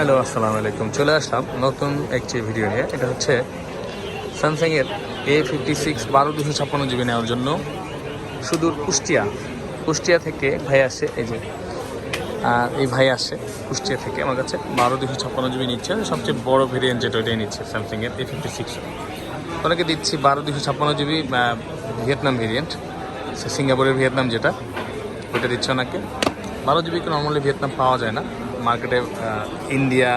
Hello, আসসালামু আলাইকুম। চলে আসলাম নতুন একটি ভিডিও নিয়ে। এটা হচ্ছে স্যামসাংয়ের এ ফিফটি সিক্স বারো দুশো ছাপ্পান্ন জিবি নেওয়ার জন্য সুদূর কুষ্টিয়া। কুষ্টিয়া থেকে ভাই আসে, এই যে আর এই ভাই আসে কুষ্টিয়া থেকে আমার কাছে। বারো দুশো ছাপ্পান্ন জিবি নিচ্ছে। সবচেয়ে বড় ভেরিয়েন্ট যেটা ওইটাই নিচ্ছে স্যামসাংয়ের এ ফিফটি সিক্স অনেকে দিচ্ছি বারো দুশো ছাপ্পান্ন জিবি ভিয়েতনাম ভেরিয়েন্ট সিঙ্গাপুরের ভিয়েতনাম যেটা, ওইটা দিচ্ছে ওনাকে। বারো জিবি নর্মালি ভিয়েতনাম পাওয়া যায় না। মার্কেটে ইন্ডিয়া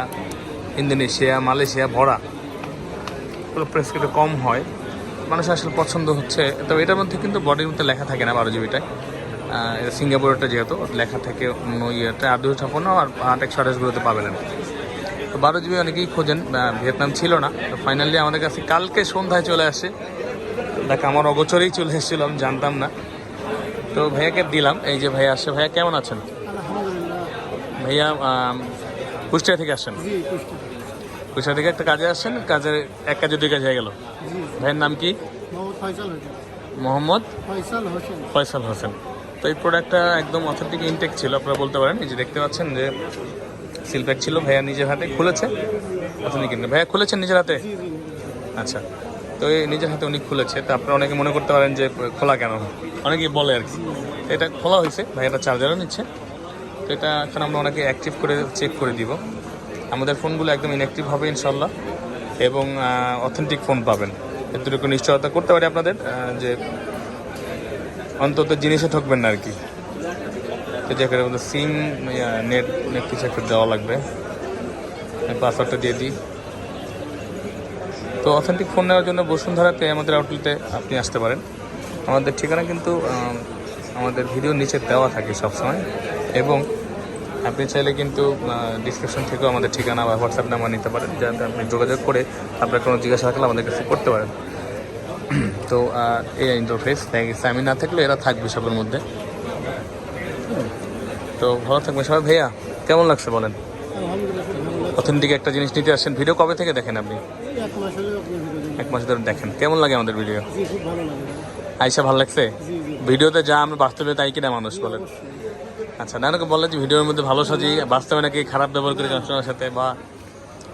ইন্দোনেশিয়া মালয়েশিয়া ভরা। প্রেস একটু কম হয়। মানুষ আসলে পছন্দ হচ্ছে। তবে এটার মধ্যে কিন্তু বডির মধ্যে লেখা থাকে না বারো জিবিটায় এটা সিঙ্গাপুরেরটা যেহেতু, লেখা থাকে অন্য ইয়েতে। আর দুশো ছাপ্পান্ন আর আট একশো আঠাশগুলোতে পাবেন না তো বারো জিবি অনেকেই খোঁজেন ভিয়েতনাম ছিল না। তো ফাইনালি আমাদের কাছে কালকে সন্ধ্যায় চলে আসে। দেখ, আমার অগোচরেই চলে এসেছিল, আমি জানতাম না। তো ভাইয়াকে দিলাম। এই যে ভাইয়া আসে, ভাইয়া কেমন আছেন? ভাইয়া কুষ্টিয়া থেকে আসছেন? কুষ্টিয়া থেকে একটা কাজে আসছেন? কাজের এক কাজে দুই কাজ হয়ে গেল? ভাইয়ের নাম কি? মোহাম্মদ ফয়সাল হোসেন। তো এই প্রোডাক্টটা একদম অথেন্টিক ইনটেক ছিল আপনারা বলতে পারেন। এই যে দেখতে পাচ্ছেন যে সিলপ্যাক ছিল ভাইয়া নিজের হাতে খুলেছে। অথেন্টিক ইনটেক ভাইয়া খুলেছেন নিজের হাতে? আচ্ছা। তো এই নিজের হাতে উনি খুলেছে। তো আপনারা অনেকে মনে করতে পারেন যে খোলা কেন? অনেকেই বলে আর কি। এটা খোলা হয়েছে ভাই এটা চার্জারও নিচ্ছে। তো এটা এখন আমরা ওনাকে অ্যাক্টিভ করে চেক করে দিব। আমাদের ফোনগুলো একদম ইনঅ্যাক্টিভ হবে ইনশাল্লাহ এবং অথেন্টিক ফোন পাবেন। এতটুকু নিশ্চয়তা করতে পারি আপনাদের যে অন্তত জিনিসে ঠকবেন না আর কি। তো যে করে সিম নেট নেট কিছু একটা দেওয়া লাগবে। পাসওয়ার্ডটা দিয়ে দিই। তো অথেন্টিক ফোন নেওয়ার জন্য বসুন্ধরাতে আমাদের আউটলেটে আপনি আসতে পারেন। আমাদের ঠিকানা কিন্তু আমাদের ভিডিওর নিচে দেওয়া থাকে সবসময়। এবং আপনি চাইলে কিন্তু ডিসক্রিপশন থেকেও আমাদের ঠিকানা বা হোয়াটসঅ্যাপ নাম্বার নিতে পারেন যাতে আপনি যোগাযোগ করে আপনার কোনো জিজ্ঞাসা থাকলে আমাদের কাছে করতে পারেন। তো এই ইন্টারফেস আমি না থাকলে এরা থাকবে সবের মধ্যে। তো ভালো থাকবে সবাই। ভাইয়া কেমন লাগছে বলেন? লাগছে অথেন্টিক একটা জিনিস নিতে আসছেন ভিডিও কবে থেকে দেখেন আপনি? এক মাস ধরে দেখেন। কেমন লাগে আমাদের ভিডিও আইসা ভালো লাগছে? ভিডিওতে যা আমরা বাস্তবে তাই কিনা মানুষ বলেন। আচ্ছা না নাকি বললে যে ভিডিওর মধ্যে ভালো সাজি বাস্তবে নাকি খারাপ ব্যবহার করে কাস্টমারের সাথে বা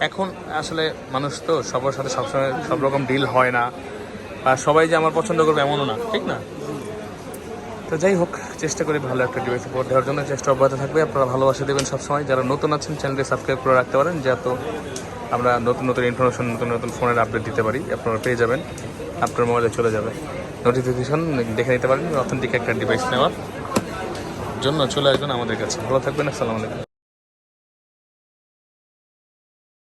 এখন আসলে মানুষ তো সবার সাথে সবসময় সব রকম ডিল হয় না বা সবাই যে আমার পছন্দ করবে এমনও না, ঠিক না? তো যাই হোক, চেষ্টা করি ভালো একটা ডিভাইস উপর দেওয়ার জন্য, চেষ্টা অব্যাহত থাকবে। আপনারা ভালোবাসা দেবেন সবসময়। যারা নতুন আছেন চ্যানেলটি সাবস্ক্রাইব করে রাখতে পারেন, যাতে আমরা নতুন নতুন ইনফরমেশন নতুন নতুন ফোনের আপডেট দিতে পারি। আপনারা পেয়ে যাবেন। আপনার মোবাইলে চলে যাবে। নোটিফিকেশন দেখে নিতে পারেন অথেন্টিক একটা ডিভাইস নেওয়ার। জন্য চলে আসবেন আমাদের কাছে। ভালো থাকবেন আসসালামু আলাইকুম।